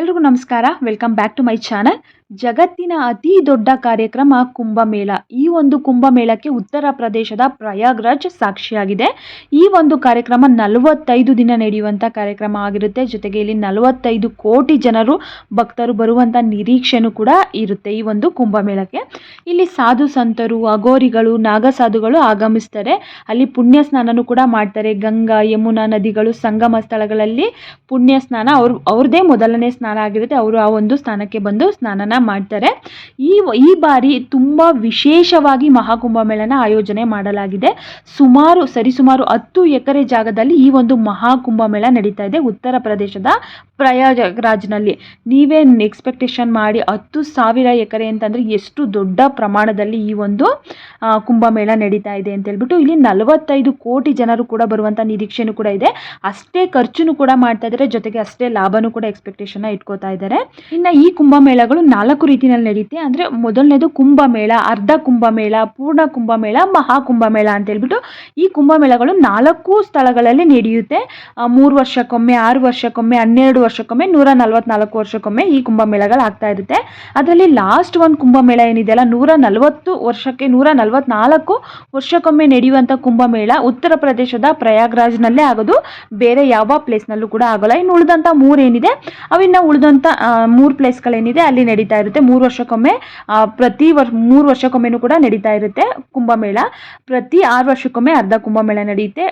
ಎಲ್ರಿಗೂ ನಮಸ್ಕಾರ. Welcome back to my channel ಜಗತ್ತಿನ ಅತಿ ದೊಡ್ಡ ಕಾರ್ಯಕ್ರಮ ಕುಂಭಮೇಳ. ಈ ಒಂದು ಕುಂಭಮೇಳಕ್ಕೆ ಉತ್ತರ ಪ್ರದೇಶದ ಪ್ರಯಾಗ್ರಾಜ್ ಸಾಕ್ಷಿಯಾಗಿದೆ. ಈ ಒಂದು ಕಾರ್ಯಕ್ರಮ ನಲವತ್ತೈದು ದಿನ ನಡೆಯುವಂಥ ಕಾರ್ಯಕ್ರಮ ಆಗಿರುತ್ತೆ. ಜೊತೆಗೆ ಇಲ್ಲಿ ನಲವತ್ತೈದು ಕೋಟಿ ಜನರು, ಭಕ್ತರು ಬರುವಂಥ ನಿರೀಕ್ಷೆನೂ ಕೂಡ ಇರುತ್ತೆ ಈ ಒಂದು ಕುಂಭಮೇಳಕ್ಕೆ. ಇಲ್ಲಿ ಸಾಧು ಸಂತರು ಅಗೋರಿಗಳು ನಾಗಸಾಧುಗಳು ಆಗಮಿಸ್ತಾರೆ. ಅಲ್ಲಿ ಪುಣ್ಯ ಸ್ನಾನನೂ ಕೂಡ ಮಾಡ್ತಾರೆ. ಗಂಗಾ, ಯಮುನಾ ನದಿಗಳು, ಸಂಗಮ ಸ್ಥಳಗಳಲ್ಲಿ ಪುಣ್ಯ ಸ್ನಾನ ಅವ್ರ, ಅವ್ರದೇ ಮೊದಲನೇ ಸ್ನಾನ ಆಗಿರುತ್ತೆ, ಅವರು ಆ ಒಂದು ಸ್ಥಾನಕ್ಕೆ ಬಂದು ಸ್ನಾನನ ಮಾಡ್ತಾರೆ. ಈ ಈ ಬಾರಿ ತುಂಬ ವಿಶೇಷವಾಗಿ ಮಹಾಕುಂಭಮೇಳನ ಆಯೋಜನೆ ಮಾಡಲಾಗಿದೆ. ಸುಮಾರು, ಸರಿಸುಮಾರು ಹತ್ತು ಎಕರೆ ಜಾಗದಲ್ಲಿ ಈ ಒಂದು ಮಹಾಕುಂಭಮೇಳ ನಡೀತಾ ಇದೆ ಉತ್ತರ ಪ್ರದೇಶದ ಪ್ರಯಾಗ್ರಾಜ್ನಲ್ಲಿ. ನೀವೇ ಎಕ್ಸ್ಪೆಕ್ಟೇಷನ್ ಮಾಡಿ ಹತ್ತು ಸಾವಿರ ಎಕರೆ ಅಂತಂದರೆ ಎಷ್ಟು ದೊಡ್ಡ ಪ್ರಮಾಣದಲ್ಲಿ ಈ ಒಂದು ಕುಂಭಮೇಳ ನಡೀತಾ ಇದೆ ಅಂತ ಹೇಳ್ಬಿಟ್ಟು ಇಲ್ಲಿ ನಲವತ್ತೈದು ಕೋಟಿ ಜನರು ಕೂಡ ಬರುವಂಥ ನಿರೀಕ್ಷೆನೂ ಕೂಡ ಇದೆ. ಅಷ್ಟೇ ಖರ್ಚುನು ಕೂಡ ಮಾಡ್ತಾ ಇದ್ದಾರೆ ಜೊತೆಗೆ ಅಷ್ಟೇ ಲಾಭನೂ ಕೂಡ ಎಕ್ಸ್ಪೆಕ್ಟೇಷನ್ ಇಟ್ಕೋತಾ ಇದ್ದಾರೆ ಇನ್ನು ಈ ಕುಂಭಮೇಳಗಳು ನಾಲ್ಕು ರೀತಿಯಲ್ಲಿ ನಡೆಯುತ್ತೆ ಅಂದರೆ ಮೊದಲನೇದು ಕುಂಭಮೇಳ, ಅರ್ಧ ಕುಂಭಮೇಳ, ಪೂರ್ಣ ಕುಂಭಮೇಳ, ಮಹಾ ಕುಂಭಮೇಳ ಅಂತ ಹೇಳ್ಬಿಟ್ಟು ಈ ಕುಂಭಮೇಳಗಳು ನಾಲ್ಕು ಸ್ಥಳಗಳಲ್ಲಿ ನಡೆಯುತ್ತೆ. ಮೂರು ವರ್ಷಕ್ಕೊಮ್ಮೆ, ಆರು ವರ್ಷಕ್ಕೊಮ್ಮೆ, ಹನ್ನೆರಡು ವರ್ಷಕ್ಕೊಮ್ಮೆ ನೂರ ನಲವತ್ನಾಲ್ಕು ವರ್ಷಕ್ಕೊಮ್ಮೆ ಈ ಕುಂಭಮೇಳಗಳು ಆಗ್ತಾ ಇರುತ್ತೆ. ಅದರಲ್ಲಿ ಲಾಸ್ಟ್ ಒಂದು ಕುಂಭಮೇಳ ಏನಿದೆಯಲ್ಲ ನೂರ ನಲವತ್ತು ವರ್ಷಕ್ಕೆ ನೂರ ನಲವತ್ನಾಲ್ಕು ವರ್ಷಕ್ಕೊಮ್ಮೆ ನಡೆಯುವಂಥ ಕುಂಭಮೇಳ ಉತ್ತರ ಪ್ರದೇಶದ ಪ್ರಯಾಗ್ರಾಜ್ನಲ್ಲೇ ಆಗೋದು. ಬೇರೆ ಯಾವ ಪ್ಲೇಸ್ನಲ್ಲೂ ಕೂಡ ಆಗೋಲ್ಲ. ಇನ್ನು ಉಳಿದಂಥ ಮೂರು ಏನಿದೆ? ಅವಿನ್ನ ಉಳಿದಂಥ ಮೂರು ಪ್ಲೇಸ್ಗಳೇನಿದೆ ಅಲ್ಲಿ ನಡೀತಾ ಇರುತ್ತೆ. ಮೂರು ವರ್ಷಕ್ಕೊಮ್ಮೆ ಪ್ರತಿ ವರ್ಷ ಮೂರು ವರ್ಷಕ್ಕೊಮ್ಮೆನೂ ಕೂಡ ನಡೀತಾ ಇರುತ್ತೆ ಕುಂಭಮೇಳ. ಪ್ರತಿ ಆರು ವರ್ಷಕ್ಕೊಮ್ಮೆ ಅರ್ಧ ಕುಂಭಮೇಳ ನಡೆಯುತ್ತೆ.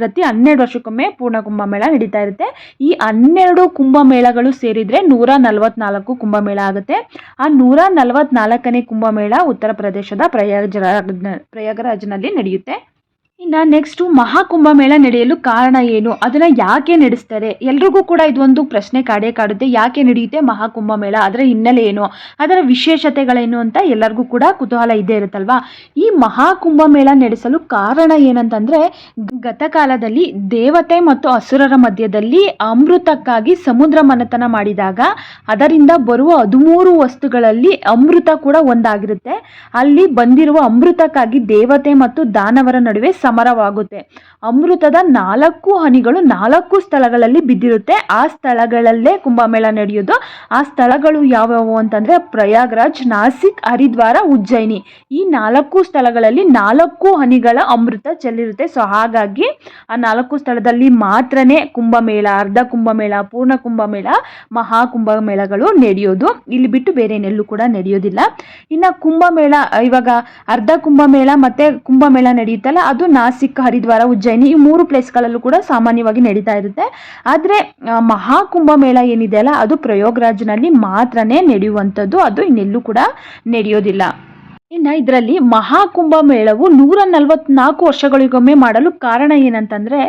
ಪ್ರತಿ ಹನ್ನೆರಡು ವರ್ಷಕ್ಕೊಮ್ಮೆ ಪೂರ್ಣ ಕುಂಭಮೇಳ ನಡೀತಾ ಇರುತ್ತೆ. ಈ ಹನ್ನೆರಡು ಕುಂಭಮೇಳಗಳು ಸೇರಿದರೆ ನೂರ ನಲವತ್ನಾಲ್ಕು ಕುಂಭಮೇಳ ಆಗುತ್ತೆ. ಆ ನೂರ ನಲವತ್ನಾಲ್ಕನೇ ಕುಂಭಮೇಳ ಉತ್ತರ ಪ್ರದೇಶದ ಪ್ರಯಾಗ್ ಪ್ರಯಾಗರಾಜ್ನಲ್ಲಿ ನಡೆಯುತ್ತೆ. ಇನ್ನು ನೆಕ್ಸ್ಟು ಮಹಾಕುಂಭಮೇಳ ನಡೆಯಲು ಕಾರಣ ಏನು? ಅದನ್ನು ಯಾಕೆ ನಡೆಸ್ತಾರೆ? ಎಲ್ರಿಗೂ ಕೂಡ ಇದೊಂದು ಪ್ರಶ್ನೆ ಕಾಡೇ ಕಾಡುತ್ತೆ. ಯಾಕೆ ನಡೆಯುತ್ತೆ ಮಹಾಕುಂಭ ಮೇಳ ಅದರ ಹಿನ್ನೆಲೆ ಏನು? ಅದರ ವಿಶೇಷತೆಗಳೇನು ಅಂತ ಎಲ್ಲರಿಗೂ ಕೂಡ ಕುತೂಹಲ ಇದ್ದೇ ಇರುತ್ತಲ್ವಾ? ಈ ಮಹಾಕುಂಭ ಮೇಳ ನಡೆಸಲು ಕಾರಣ ಏನಂತಂದರೆ ಗತಕಾಲದಲ್ಲಿ ದೇವತೆ ಮತ್ತು ಅಸುರರ ಮಧ್ಯದಲ್ಲಿ ಅಮೃತಕ್ಕಾಗಿ ಸಮುದ್ರ ಮನತನ ಮಾಡಿದಾಗ, ಅದರಿಂದ ಬರುವ ಹದಿಮೂರು ವಸ್ತುಗಳಲ್ಲಿ ಅಮೃತ ಕೂಡ ಒಂದಾಗಿರುತ್ತೆ. ಅಲ್ಲಿ ಬಂದಿರುವ ಅಮೃತಕ್ಕಾಗಿ ದೇವತೆ ಮತ್ತು ದಾನವರ ನಡುವೆ ಸಮರವಾಗುತ್ತೆ. ಅಮೃತದ ನಾಲ್ಕು ಹನಿಗಳು ನಾಲ್ಕು ಸ್ಥಳಗಳಲ್ಲಿ ಬಿದ್ದಿರುತ್ತೆ. ಆ ಸ್ಥಳಗಳಲ್ಲೇ ಕುಂಭಮೇಳ ನಡೆಯೋದು. ಆ ಸ್ಥಳಗಳು ಯಾವ್ಯಾವು ಅಂತಂದರೆ ಪ್ರಯಾಗ್ರಾಜ್, ನಾಸಿಕ್, ಹರಿದ್ವಾರ, ಉಜ್ಜಯಿನಿ. ಈ ನಾಲ್ಕು ಸ್ಥಳಗಳಲ್ಲಿ ನಾಲ್ಕು ಹನಿಗಳ ಅಮೃತ ಚೆಲ್ಲಿರುತ್ತೆ. ಸೊ ಹಾಗಾಗಿ ಆ ನಾಲ್ಕು ಸ್ಥಳದಲ್ಲಿ ಮಾತ್ರನೇ ಕುಂಭಮೇಳ, ಅರ್ಧ ಕುಂಭಮೇಳ, ಪೂರ್ಣ ಕುಂಭಮೇಳ, ಮಹಾ ಕುಂಭಮೇಳಗಳು ನಡೆಯೋದು. ಇಲ್ಲಿ ಬಿಟ್ಟು ಬೇರೆ ಎಲ್ಲೂ ಕೂಡ ನಡೆಯೋದಿಲ್ಲ. ಇನ್ನು ಕುಂಭಮೇಳ, ಇವಾಗ ಅರ್ಧ ಕುಂಭಮೇಳ ಮತ್ತೆ ಕುಂಭಮೇಳ ನಡೆಯುತ್ತಲ್ಲ, ಅದು ನಾಸಿಕ್ ಹರಿದ್ವಾರ ಉಜ್ಜಯಿನಿ, ಈ ಮೂರು ಪ್ಲೇಸ್ಗಳಲ್ಲೂ ಕೂಡ ಸಾಮಾನ್ಯವಾಗಿ ನಡೀತಾ ಇರುತ್ತೆ. ಆದರೆ ಮಹಾಕುಂಭ ಮೇಳ ಏನಿದೆ ಅಲ್ಲ, ಅದು ಪ್ರಯೋಗರಾಜ್ನಲ್ಲಿ ಮಾತ್ರನೇ ನಡೆಯುವಂಥದ್ದು. ಅದು ಇನ್ನೆಲ್ಲೂ ಕೂಡ ನಡೆಯೋದಿಲ್ಲ. ಇನ್ನು ಇದರಲ್ಲಿ ಮಹಾಕುಂಭ ಮೇಳವು ನೂರ ನಲವತ್ನಾಲ್ಕು ವರ್ಷಗಳಿಗೊಮ್ಮೆ ಮಾಡಲು ಕಾರಣ ಏನಂತಂದರೆ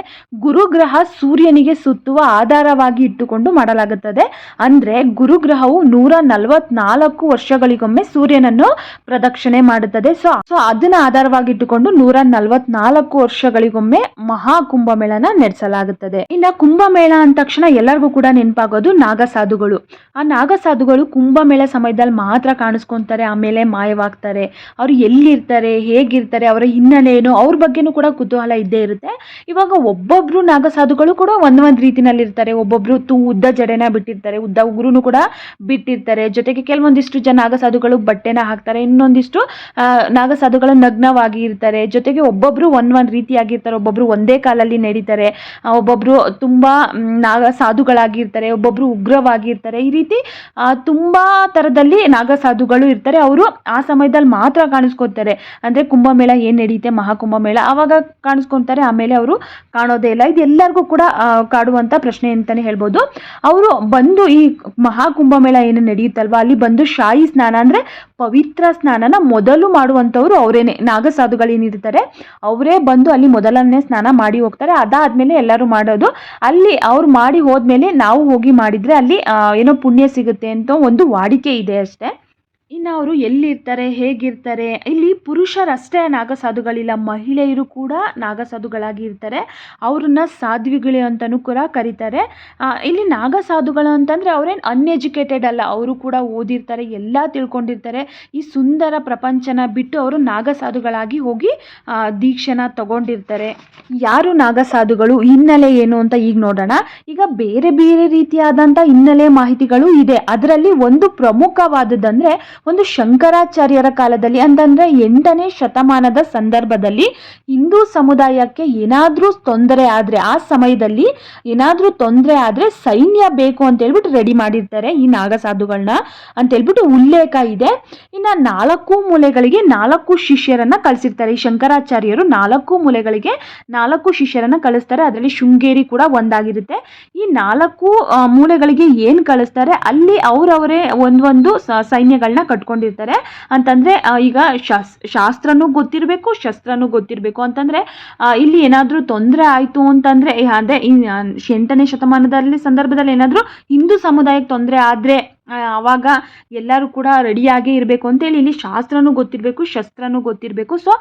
ಗುರುಗ್ರಹ ಸೂರ್ಯನಿಗೆ ಸುತ್ತುವ ಆಧಾರವಾಗಿ ಇಟ್ಟುಕೊಂಡು ಮಾಡಲಾಗುತ್ತದೆ. ಅಂದರೆ ಗುರುಗ್ರಹವು ನೂರ ನಲವತ್ನಾಲ್ಕು ವರ್ಷಗಳಿಗೊಮ್ಮೆ ಸೂರ್ಯನನ್ನು ಪ್ರದಕ್ಷಿಣೆ ಮಾಡುತ್ತದೆ. ಸೊ ಸೊ ಅದನ್ನ ಆಧಾರವಾಗಿ ಇಟ್ಟುಕೊಂಡು ನೂರ ನಲವತ್ನಾಲ್ಕು ವರ್ಷಗಳಿಗೊಮ್ಮೆ ಮಹಾಕುಂಭ ಮೇಳನ ನಡೆಸಲಾಗುತ್ತದೆ. ಇನ್ನು ಕುಂಭಮೇಳ ಅಂದ ತಕ್ಷಣ ಎಲ್ಲರಿಗೂ ಕೂಡ ನೆನಪಾಗೋದು ನಾಗಸಾಧುಗಳು ಆ ನಾಗಸಾಧುಗಳು ಕುಂಭಮೇಳ ಸಮಯದಲ್ಲಿ ಮಾತ್ರ ಕಾಣಿಸ್ಕೊಂತಾರೆ, ಆಮೇಲೆ ಮಾಯವಾಗ್ತಾರೆ. ಅವ್ರು ಎಲ್ಲಿರ್ತಾರೆ, ಹೇಗಿರ್ತಾರೆ, ಅವರ ಹಿನ್ನೆಲೆ ಏನು, ಅವ್ರ ಬಗ್ಗೆನೂ ಕೂಡ ಕುತೂಹಲ ಇದ್ದೇ ಇರುತ್ತೆ. ಇವಾಗ ಒಬ್ಬೊಬ್ರು ನಾಗಸಾಧುಗಳು ಕೂಡ ಒಂದ್ ಒಂದ್ ರೀತಿನಲ್ಲಿ ಇರ್ತಾರೆ ಒಬ್ಬೊಬ್ರು ತು ಉದ್ದ ಜಡೆನ ಬಿಟ್ಟಿರ್ತಾರೆ, ಉದ್ದ ಉಗುರುನು ಕೂಡ ಬಿಟ್ಟಿರ್ತಾರೆ. ಜೊತೆಗೆ ಕೆಲವೊಂದಿಷ್ಟು ಜನ ನಾಗಸಾಧುಗಳು ಬಟ್ಟೆನ ಹಾಕ್ತಾರೆ, ಇನ್ನೊಂದಿಷ್ಟು ನಾಗಸಾಧುಗಳು ನಗ್ನವಾಗಿ ಇರ್ತಾರೆ. ಜೊತೆಗೆ ಒಬ್ಬೊಬ್ರು ಒಂದ್ ಒಂದ್ ರೀತಿಯಾಗಿರ್ತಾರೆ. ಒಬ್ಬೊಬ್ರು ಒಂದೇ ಕಾಲಲ್ಲಿ ನಡೀತಾರೆ. ಒಬ್ಬೊಬ್ಬರು ತುಂಬಾ ಒಬ್ಬೊಬ್ಬರು ನಾಗ ಸಾಧುಗಳಾಗಿರ್ತಾರೆ. ಒಬ್ಬೊಬ್ರು ಉಗ್ರವಾಗಿರ್ತಾರೆ. ಈ ರೀತಿ ತುಂಬಾ ಥರದಲ್ಲಿ ನಾಗಸಾಧುಗಳು ಇರ್ತಾರೆ. ಅವರು ಆ ಸಮಯದಲ್ಲಿ ಮಾತ್ರ ಕಾಣಿಸ್ಕೊತಾರೆ. ಅಂದರೆ ಕುಂಭಮೇಳ ಏನು ನಡೆಯುತ್ತೆ? ಮಹಾಕುಂಭಮೇಳ. ಆವಾಗ ಕಾಣಿಸ್ಕೊತಾರೆ, ಆಮೇಲೆ ಅವರು ಕಾಣೋದೇ ಇಲ್ಲ. ಇದು ಎಲ್ಲರಿಗೂ ಕೂಡ ಕಾಡುವಂಥ ಪ್ರಶ್ನೆ ಅಂತಲೇ ಹೇಳ್ಬೋದು. ಅವರು ಬಂದು ಈ ಮಹಾಕುಂಭಮೇಳ ಏನು ನಡೆಯುತ್ತಲ್ವ? ಅಲ್ಲಿ ಬಂದು ಶಾಹಿ ಸ್ನಾನ ಅಂದರೆ ಪವಿತ್ರ ಸ್ನಾನನ ಮೊದಲು ಮಾಡುವಂಥವ್ರು ಅವರೇನೆ. ನಾಗಸಾಧುಗಳು ಏನಿರ್ತಾರೆ ಅವರೇ ಬಂದು ಅಲ್ಲಿ ಮೊದಲನೇ ಸ್ನಾನ ಮಾಡಿ ಹೋಗ್ತಾರೆ. ಅದಾದಮೇಲೆ ಎಲ್ಲರೂ ಮಾಡೋದು. ಅಲ್ಲಿ ಅವ್ರು ಮಾಡಿ ಹೋದ್ಮೇಲೆ ನಾವು ಹೋಗಿ ಮಾಡಿದರೆ ಅಲ್ಲಿ ಏನೋ ಪುಣ್ಯ ಸಿಗುತ್ತೆ ಅಂತ ಒಂದು ವಾಡಿಕೆ ಇದೆ ಅಷ್ಟೇ. ಇನ್ನು ಅವರು ಎಲ್ಲಿರ್ತಾರೆ, ಹೇಗಿರ್ತಾರೆ, ಇಲ್ಲಿ ಪುರುಷರಷ್ಟೇ ನಾಗಸಾಧುಗಳಿಲ್ಲ, ಮಹಿಳೆಯರು ಕೂಡ ನಾಗಸಾಧುಗಳಾಗಿ ಇರ್ತಾರೆ ಅವ್ರನ್ನ ಸಾಧ್ವಿಗಳು ಅಂತಲೂ ಕೂಡ ಕರೀತಾರೆ. ಇಲ್ಲಿ ನಾಗಸಾಧುಗಳು ಅಂತಂದರೆ ಅವರೇನು ಅನ್ಎಜುಕೇಟೆಡ್ ಅಲ್ಲ, ಅವರು ಕೂಡ ಓದಿರ್ತಾರೆ, ಎಲ್ಲ ತಿಳ್ಕೊಂಡಿರ್ತಾರೆ. ಈ ಸುಂದರ ಪ್ರಪಂಚನ ಬಿಟ್ಟು ಅವರು ನಾಗಸಾಧುಗಳಾಗಿ ಹೋಗಿ ದೀಕ್ಷೆನ ತಗೊಂಡಿರ್ತಾರೆ. ಯಾರು ನಾಗಸಾಧುಗಳು, ಹಿನ್ನೆಲೆ ಏನು ಅಂತ ಈಗ ನೋಡೋಣ. ಈಗ ಬೇರೆ ಬೇರೆ ರೀತಿಯಾದಂಥ ಹಿನ್ನೆಲೆ ಮಾಹಿತಿಗಳು ಇದೆ. ಅದರಲ್ಲಿ ಒಂದು ಪ್ರಮುಖವಾದದ್ದಂದ್ರೆ ಒಂದು ಶಂಕರಾಚಾರ್ಯರ ಕಾಲದಲ್ಲಿ ಅಂತಂದರೆ ಎಂಟನೇ ಶತಮಾನದ ಸಂದರ್ಭದಲ್ಲಿ ಹಿಂದೂ ಸಮುದಾಯಕ್ಕೆ ಏನಾದರೂ ತೊಂದರೆ ಆದರೆ, ಆ ಸಮಯದಲ್ಲಿ ಏನಾದರೂ ತೊಂದರೆ ಆದರೆ ಸೈನ್ಯ ಬೇಕು ಅಂತ ಹೇಳ್ಬಿಟ್ಟು ರೆಡಿ ಮಾಡಿರ್ತಾರೆ ಈ ನಾಗಸಾಧುಗಳನ್ನ ಅಂತ ಹೇಳ್ಬಿಟ್ಟು ಉಲ್ಲೇಖ ಇದೆ. ಇನ್ನು ನಾಲ್ಕು ಮೂಲೆಗಳಿಗೆ ನಾಲ್ಕು ಶಿಷ್ಯರನ್ನ ಕಳಿಸಿರ್ತಾರೆ. ಈ ಶಂಕರಾಚಾರ್ಯರು ನಾಲ್ಕು ಮೂಲೆಗಳಿಗೆ ನಾಲ್ಕು ಶಿಷ್ಯರನ್ನ ಕಳಿಸ್ತಾರೆ. ಅದರಲ್ಲಿ ಶೃಂಗೇರಿ ಕೂಡ ಒಂದಾಗಿರುತ್ತೆ. ಈ ನಾಲ್ಕು ಮೂಲೆಗಳಿಗೆ ಏನು ಕಳಿಸ್ತಾರೆ? ಅಲ್ಲಿ ಅವರವರೇ ಒಂದೊಂದು ಸೈನ್ಯಗಳನ್ನ ಕಟ್ಕೊಂಡಿರ್ತಾರೆ. ಅಂತಂದ್ರೆ ಈಗ ಶಾಸ್, ಶಾಸ್ತ್ರನೂ ಗೊತ್ತಿರಬೇಕು, ಶಸ್ತ್ರನೂ ಗೊತ್ತಿರಬೇಕು. ಅಂತಂದ್ರೆ ಇಲ್ಲಿ ಏನಾದರೂ ತೊಂದರೆ ಆಯಿತು ಅಂತಂದ್ರೆ ಅಂದ್ರೆ ಅದೇ ಎಂಟನೇ ಶತಮಾನದಲ್ಲಿ ಸಂದರ್ಭದಲ್ಲಿ ಏನಾದರೂ ಹಿಂದೂ ಸಮುದಾಯಕ್ಕೆ ತೊಂದರೆ ಆದರೆ ಆವಾಗ ಎಲ್ಲರೂ ಕೂಡ ರೆಡಿಯಾಗೇ ಇರಬೇಕು ಅಂತೇಳಿ ಇಲ್ಲಿ ಶಾಸ್ತ್ರನೂ ಗೊತ್ತಿರಬೇಕು, ಶಸ್ತ್ರನೂ ಗೊತ್ತಿರಬೇಕು. ಸೊ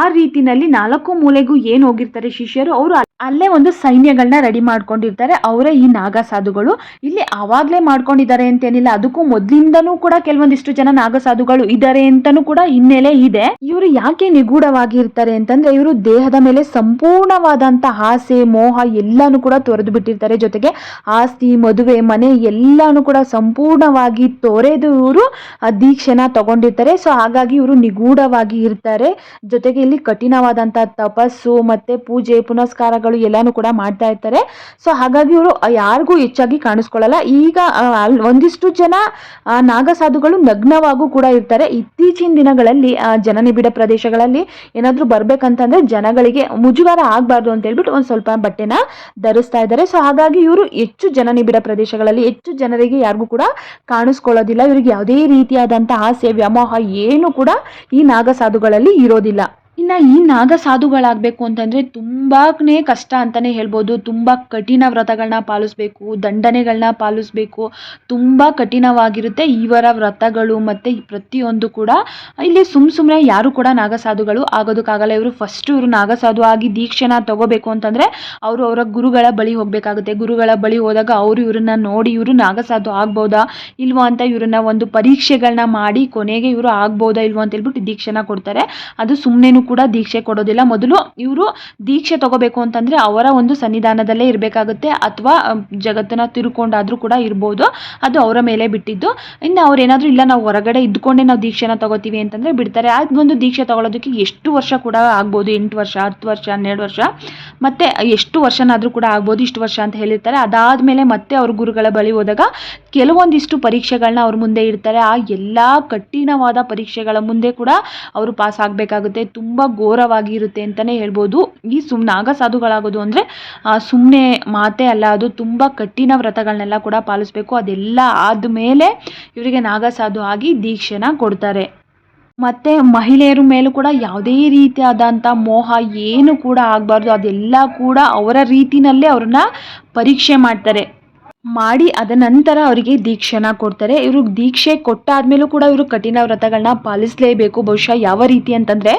ಆ ರೀತಿನಲ್ಲಿ ನಾಲ್ಕು ಮೂಲೆಗೂ ಏನು ಹೋಗಿರ್ತಾರೆ ಶಿಷ್ಯರು, ಅವರು ಅಲ್ಲೇ ಒಂದು ಸೈನ್ಯಗಳನ್ನ ರೆಡಿ ಮಾಡ್ಕೊಂಡಿರ್ತಾರೆ. ಅವರೇ ಈ ನಾಗಸಾಧುಗಳು ಇಲ್ಲಿ ಆವಾಗಲೇ ಮಾಡ್ಕೊಂಡಿದ್ದಾರೆ ಅಂತೇನಿಲ್ಲ. ಅದಕ್ಕೂ ಮೊದಲಿಂದನೂ ಕೂಡ ಕೆಲವೊಂದಿಷ್ಟು ಜನ ನಾಗಸಾಧುಗಳು ಇದ್ದಾರೆ ಅಂತನೂ ಕೂಡ ಹಿನ್ನೆಲೆ ಇದೆ. ಇವರು ಯಾಕೆ ನಿಗೂಢವಾಗಿ ಇರ್ತಾರೆ ಅಂತಂದ್ರೆ ಇವರು ದೇಹದ ಮೇಲೆ ಸಂಪೂರ್ಣವಾದಂತ ಆಸೆ, ಮೋಹ ಎಲ್ಲಾನು ಕೂಡ ತೊರೆದು ಬಿಟ್ಟಿರ್ತಾರೆ. ಜೊತೆಗೆ ಆಸ್ತಿ, ಮದುವೆ, ಮನೆ ಎಲ್ಲಾನು ಕೂಡ ಸಂಪೂರ್ಣವಾಗಿ ತೊರೆದು ಇವರು ದೀಕ್ಷೆನ ತಗೊಂಡಿರ್ತಾರೆ. ಸೊ, ಹಾಗಾಗಿ ಇವರು ನಿಗೂಢವಾಗಿ ಇರ್ತಾರೆ. ಜೊತೆಗೆ ಇಲ್ಲಿ ಕಠಿಣವಾದಂತಹ ತಪಸ್ಸು ಮತ್ತೆ ಪೂಜೆ ಪುನಸ್ಕಾರಗಳು ಎಲ್ಲಾನು ಕೂಡ ಮಾಡ್ತಾ ಇರ್ತಾರೆ. ಸೊ ಹಾಗಾಗಿ ಇವರು ಯಾರಿಗೂ ಹೆಚ್ಚಾಗಿ ಕಾಣಿಸ್ಕೊಳ್ಳಲ್ಲ. ಈಗ ಒಂದಿಷ್ಟು ಜನ ನಾಗಸಾಧುಗಳು ನಗ್ನವಾಗೂ ಕೂಡ ಇರ್ತಾರೆ. ಇತ್ತೀಚಿನ ದಿನಗಳಲ್ಲಿ ಆ, ಜನನಿಬಿಡ ಪ್ರದೇಶಗಳಲ್ಲಿ ಏನಾದರೂ ಬರ್ಬೇಕಂತಂದ್ರೆ ಜನಗಳಿಗೆ ಮುಜುಗರ ಆಗಬಾರ್ದು ಅಂತ ಹೇಳ್ಬಿಟ್ಟು ಒಂದು ಸ್ವಲ್ಪ ಬಟ್ಟೆನ ಧರಿಸ್ತಾ ಇದ್ದಾರೆ. ಸೊ ಹಾಗಾಗಿ ಇವರು ಹೆಚ್ಚು ಜನನಿಬಿಡ ಪ್ರದೇಶಗಳಲ್ಲಿ ಹೆಚ್ಚು ಜನರಿಗೆ ಯಾರಿಗೂ ಕೂಡ ಕಾಣಿಸ್ಕೊಳ್ಳೋದಿಲ್ಲ. ಇವರಿಗೆ ಯಾವುದೇ ರೀತಿಯಾದಂತಹ ಆಸೆ ವ್ಯಾಮೋಹ ಏನು ಕೂಡ ಈ ನಾಗಸಾಧುಗಳಲ್ಲಿ ಇರೋದಿಲ್ಲ. ಇನ್ನು ಈ ನಾಗಸಾಧುಗಳಾಗಬೇಕು ಅಂತಂದರೆ ತುಂಬಾನೇ ಕಷ್ಟ ಅಂತಲೇ ಹೇಳ್ಬೋದು. ತುಂಬ ಕಠಿಣ ವ್ರತಗಳನ್ನ ಪಾಲಿಸ್ಬೇಕು ದಂಡನೆಗಳನ್ನ ಪಾಲಿಸ್ಬೇಕು. ತುಂಬ ಕಠಿಣವಾಗಿರುತ್ತೆ ಇವರ ವ್ರತಗಳು ಮತ್ತು ಪ್ರತಿಯೊಂದು ಕೂಡ. ಇಲ್ಲಿ ಸುಮ್ ಸುಮ್ಮನೆ ಯಾರು ಕೂಡ ನಾಗಸಾಧುಗಳು ಆಗೋದಕ್ಕಾಗಲ್ಲ. ಇವರು ಫಸ್ಟ್ ಇವರು ನಾಗಸಾಧು ಆಗಿ ದೀಕ್ಷೆನ ತಗೋಬೇಕು ಅಂತಂದರೆ ಅವರು ಅವರ ಗುರುಗಳ ಬಳಿ ಹೋಗಬೇಕಾಗುತ್ತೆ. ಗುರುಗಳ ಬಳಿ ಹೋದಾಗ ಅವರು ಇವರನ್ನ ನೋಡಿ ಇವರು ನಾಗಸಾಧು ಆಗ್ಬೋದಾ ಇಲ್ವೋ ಅಂತ ಇವರನ್ನ ಒಂದು ಪರೀಕ್ಷೆಗಳನ್ನ ಮಾಡಿ ಕೊನೆಗೆ ಇವರು ಆಗ್ಬೋದಾ ಇಲ್ವೋ ಅಂತ ಹೇಳ್ಬಿಟ್ಟು ದೀಕ್ಷೆನ ಕೊಡ್ತಾರೆ. ಅದು ಸುಮ್ಮನೆನೂ ಕೂಡ ದೀಕ್ಷೆ ಕೊಡೋದಿಲ್ಲ. ಮೊದಲು ಇವರು ದೀಕ್ಷೆ ತಗೋಬೇಕು ಅಂತಂದ್ರೆ ಅವರ ಒಂದು ಸನ್ನಿಧಾನದಲ್ಲೇ ಇರಬೇಕಾಗುತ್ತೆ. ಅಥವಾ ಜಗತ್ತನ್ನ ತಿರುಕೊಂಡಾದ್ರೂ ಕೂಡ ಇರ್ಬೋದು. ಅದು ಅವರ ಮೇಲೆ ಬಿಟ್ಟಿದ್ದು. ಇನ್ನು ಅವ್ರು ಏನಾದರೂ ಇಲ್ಲ, ನಾವು ಹೊರಗಡೆ ಇದ್ಕೊಂಡೇ ನಾವು ದೀಕ್ಷೆನ ತಗೋತೀವಿ ಅಂತಂದ್ರೆ ಬಿಡ್ತಾರೆ. ಅದೊಂದು ದೀಕ್ಷೆ ತಗೊಳ್ಳೋದಕ್ಕೆ ಎಷ್ಟು ವರ್ಷ ಕೂಡ ಆಗ್ಬೋದು. ಎಂಟು ವರ್ಷ, ಹತ್ತು ವರ್ಷ, ಹನ್ನೆರಡು ವರ್ಷ. ಮತ್ತೆ ಎಷ್ಟು ವರ್ಷನಾದರೂ ಕೂಡ ಆಗ್ಬೋದು, ಇಷ್ಟು ವರ್ಷ ಅಂತ ಹೇಳಿರ್ತಾರೆ. ಅದಾದ್ಮೇಲೆ ಮತ್ತೆ ಅವ್ರ ಗುರುಗಳ ಬಳಿ ಹೋದಾಗ ಕೆಲವೊಂದಿಷ್ಟು ಪರೀಕ್ಷೆಗಳನ್ನ ಅವ್ರ ಮುಂದೆ ಇಡ್ತಾರೆ. ಆ ಎಲ್ಲ ಕಠಿಣವಾದ ಪರೀಕ್ಷೆಗಳ ಮುಂದೆ ಕೂಡ ಅವರು ಪಾಸ್ ಆಗಬೇಕಾಗುತ್ತೆ ತುಂಬ ಘೋರವಾಗಿ ಇರುತ್ತೆ ಅಂತಲೇ ಹೇಳ್ಬೋದು. ಈ ಸುಮ್ ನಾಗಸಾಧುಗಳಾಗೋದು ಅಂದರೆ ಸುಮ್ಮನೆ ಮಾತೇ ಅಲ್ಲ, ಅದು ತುಂಬ ಕಠಿಣ ವ್ರತಗಳನ್ನೆಲ್ಲ ಕೂಡ ಪಾಲಿಸ್ಬೇಕು. ಅದೆಲ್ಲ ಆದಮೇಲೆ ಇವರಿಗೆ ನಾಗಸಾಧು ಆಗಿ ದೀಕ್ಷೆನ ಕೊಡ್ತಾರೆ. ಮತ್ತು ಮಹಿಳೆಯರ ಮೇಲೂ ಕೂಡ ಯಾವುದೇ ರೀತಿಯಾದಂಥ ಮೋಹ ಏನು ಕೂಡ ಆಗಬಾರ್ದು. ಅದೆಲ್ಲ ಕೂಡ ಅವರ ರೀತಿನಲ್ಲೇ ಅವ್ರನ್ನ ಪರೀಕ್ಷೆ ಮಾಡ್ತಾರೆ. ಮಾಡಿ ಅದ ನಂತರ ಅವರಿಗೆ ದೀಕ್ಷೆನ ಕೊಡ್ತಾರೆ. ಇವರು ದೀಕ್ಷೆ ಕೊಟ್ಟಾದ್ಮೇಲೂ ಕೂಡ ಇವರು ಕಠಿಣ ವ್ರತಗಳನ್ನ ಪಾಲಿಸಲೇಬೇಕು. ಬಹುಶಃ ಯಾವ ರೀತಿ ಅಂತಂದರೆ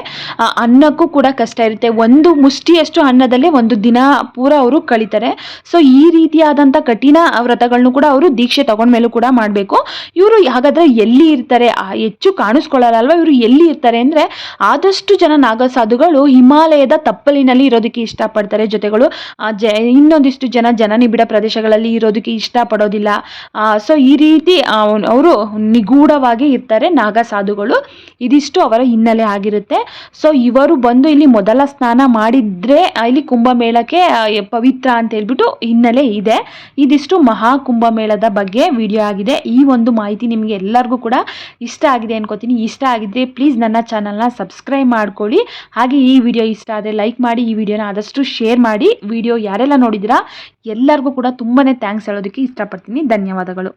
ಅನ್ನಕ್ಕೂ ಕೂಡ ಕಷ್ಟ ಇರುತ್ತೆ. ಒಂದು ಮುಷ್ಟಿಯಷ್ಟು ಅನ್ನದಲ್ಲೇ ಒಂದು ದಿನ ಪೂರ ಅವರು ಕಳೀತಾರೆ. ಸೊ ಈ ರೀತಿಯಾದಂಥ ಕಠಿಣ ವ್ರತಗಳನ್ನು ಕೂಡ ಅವರು ದೀಕ್ಷೆ ತಗೊಂಡ್ಮೇಲೂ ಕೂಡ ಮಾಡಬೇಕು. ಇವರು ಹಾಗಾದ್ರೆ ಎಲ್ಲಿ ಇರ್ತಾರೆ? ಹೆಚ್ಚು ಕಾಣಿಸ್ಕೊಳ್ಳಲ್ಲ ಅಲ್ವಾ? ಇವರು ಎಲ್ಲಿ ಇರ್ತಾರೆ ಅಂದರೆ, ಆದಷ್ಟು ಜನ ನಾಗಸಾಧುಗಳು ಹಿಮಾಲಯದ ತಪ್ಪಲಿನಲ್ಲಿ ಇರೋದಕ್ಕೆ ಇಷ್ಟಪಡ್ತಾರೆ ಜೊತೆಗಳು. ಇನ್ನೊಂದಿಷ್ಟು ಜನ ಜನನಿಬಿಡ ಪ್ರದೇಶಗಳಲ್ಲಿ ಇರೋದಕ್ಕೆ ಇಷ್ಟಪಡೋದಿಲ್ಲ. ಸೊ ಈ ರೀತಿ ಅವರು ನಿಗೂಢವಾಗಿ ಇರ್ತಾರೆ ನಾಗಸಾಧುಗಳು ಇದಿಷ್ಟು ಅವರ ಹಿನ್ನೆಲೆ ಆಗಿರುತ್ತೆ. ಸೊ ಇವರು ಬಂದು ಇಲ್ಲಿ ಮೊದಲ ಸ್ನಾನ ಮಾಡಿದ್ರೆ ಇಲ್ಲಿ ಕುಂಭಮೇಳಕ್ಕೆ ಪವಿತ್ರ ಅಂತ ಹೇಳ್ಬಿಟ್ಟು ಹಿನ್ನೆಲೆ ಇದೆ. ಇದಿಷ್ಟು ಮಹಾ ಕುಂಭಮೇಳದ ಬಗ್ಗೆ ವಿಡಿಯೋ ಆಗಿದೆ. ಈ ಒಂದು ಮಾಹಿತಿ ನಿಮಗೆ ಎಲ್ಲರಿಗೂ ಕೂಡ ಇಷ್ಟ ಆಗಿದೆ ಅನ್ಕೋತೀನಿ. ಇಷ್ಟ ಆಗಿದ್ರೆ ಪ್ಲೀಸ್ ನನ್ನ ಚಾನಲ್ನ ಸಬ್ಸ್ಕ್ರೈಬ್ ಮಾಡ್ಕೊಳ್ಳಿ. ಹಾಗೆ ಈ ವಿಡಿಯೋ ಇಷ್ಟ ಆದರೆ ಲೈಕ್ ಮಾಡಿ, ಈ ವಿಡಿಯೋನ ಆದಷ್ಟು ಶೇರ್ ಮಾಡಿ. ವಿಡಿಯೋ ಯಾರೆಲ್ಲ ನೋಡಿದಿರಾ ಎಲ್ಲರಿಗೂ ಕೂಡ ತುಂಬಾ ಥ್ಯಾಂಕ್ಸ್ ಹೇಳೋದಕ್ಕೆ ಇಷ್ಟಪಡ್ತೀನಿ. ಧನ್ಯವಾದಗಳು.